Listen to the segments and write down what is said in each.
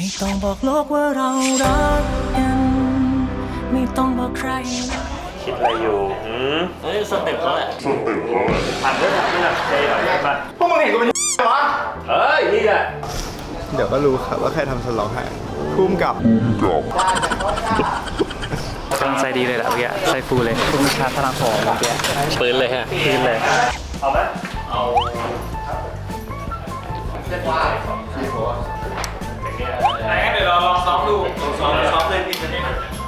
ไม่ต้องบอกโลกว่าเรารักกัน ไม่ต้องบอกใคร คิดอะไรอยู่หืมเฮ้ยสเต็ปเขาแหละทำด้วยทำด้วยนะเทหน่อยได้ปะพวกมึงเห็นกูเป็นวะเฮ้ยนี่แหละเดี๋ยวก็รู้ครับว่าใครทำสลองให้พุ่มกับกำลังใจดีเลยแหละเมื่อกี้ใจฟูเลยคุณชาร์จพลังของเมื่อกี้ปืนเลยฮะคืนเลย เอาไหมเอา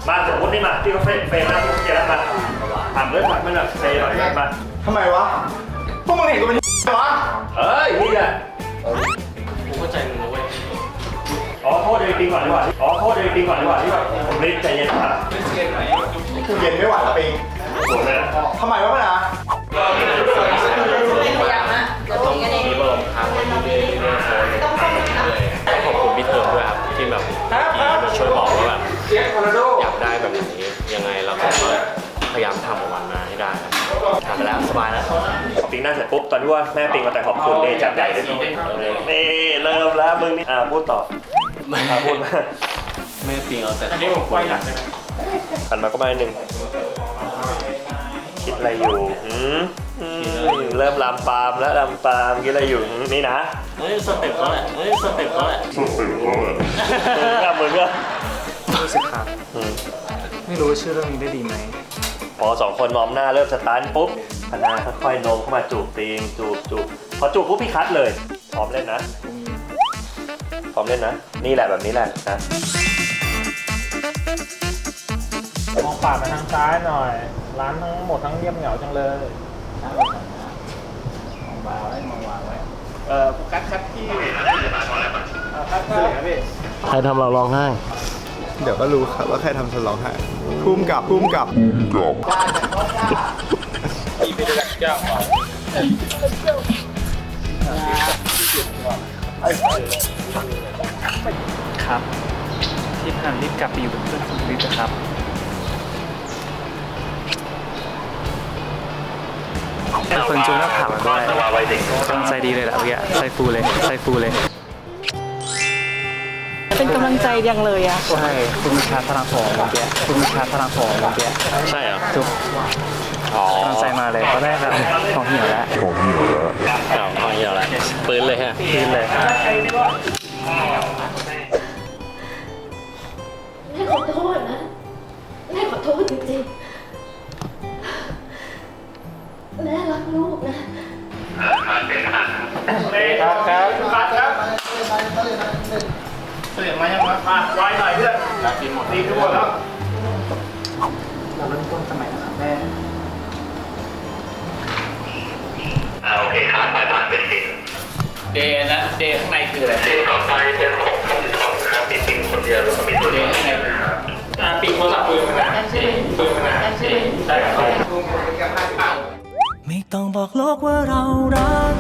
มาสมมตินี่มาที่เขาเฟรมเฟรมหน้าพี่เจแล้วมาทำด้วยทำด้วยนะเทหน่อยได้ปะทำไมวะ พวกมึงเห็นกูเป็นวะเฮ้ยนี่แหละกูเข้าใจมึงนะเว้ยอ๋อโทษเองปิงก่อนดีกว่าอ๋อโทษเองปิงก่อนดีกว่าที่แบบผมรีบใจเย็นค่ะกูเย็นไม่ไหวแล้วปิงผมเลยนะทำไมวะพะนะ ทำไปแล้วสบายแล้วปิงหน้าเสร็จปุ๊บตอนที่ว่าแม่ปิงมาแต่ขอบคุณเดจัดใหญ่เลยนี่เริ่มแล้วมึงนี่อ่าพูดต่ออ่าพูดมาแม่ปิงเอาแต่อันนี้ผมควายอยากจะหันมาก็มาหนึ่งคิดอะไรอยู่หืมอืมเริ่มลามปามแล้วลามปามคิดอะไรอยู่นี่นะเฮ้ยสเต็ปเขาแหละเฮ้ยสเต็ปเขาแหละมึงก็มึงก็รู้สึกครับไม่รู้ว่าชื่อเรื่องนี้ได้ดีไหม อสองคนมองหน้าเริ่มสตาร์ทปุ๊บพนาค่อยๆโน้มเข้ามาจูบตีงจูบจูบพอจูบปุ๊บพี่คัดเลยพร้อมเล่นนะพร้อมเล่นนะ นี่แหละแบบนี้แหละนะมองปากไปทางซ้ายหน่อย ร้านทั้งหมดทั้งเงียบเหงาจังเลยมองวางไว้มองวางไว้เออโฟกัสคัดที่คัดที่ครับพี่ใครทำเราร้องไห้ เดี๋ยวก็รู้ครับว่าใครทำสลองให้พุ่มกับพุ่มกับครับที่ผ่านรีบกลับไปอยู่เป็นเพื่อนคุณวิทย์นะครับแต่คนจูนหน้าผากมาด้วยกำลังใจดีเลยแหละเมื่อกี้ใจฟูเลยใจฟูเลยเป็น กำลังใจยังเลยอะใช่คุณชาร์จพลังของเมื่อกี้คุณชาร์จพลังของเมื่อกี้ใช่เหรอทุกอ๋อกำลังใจมาเลยตอนแรกแบบของเหี่ยวแล้วเอาเอาเหี้ยอะไรปืนเลยฮะคืนเลยแม่ขอโทษนะแม่ขอโทษจริงๆแม่รักลูกนะครับครับคัดครับ เสียงมายังวะมาไวหน่อยเพื่อนตีหมดตีทุกคนแล้วเราเริ่มต้นสมัยนะครับแม่เดย์นะเดย์ข้างในคืออะไรเดย์ต่อไปเป็นของคนของครับมีปิงคนเดียวแล้วก็มีตัวเดย์ข้างในอ่าปิงโทรศัพท์ปืนมันนะปืนมันนะใช่ครับไม่ต้องบอกโลกว่าเรารัก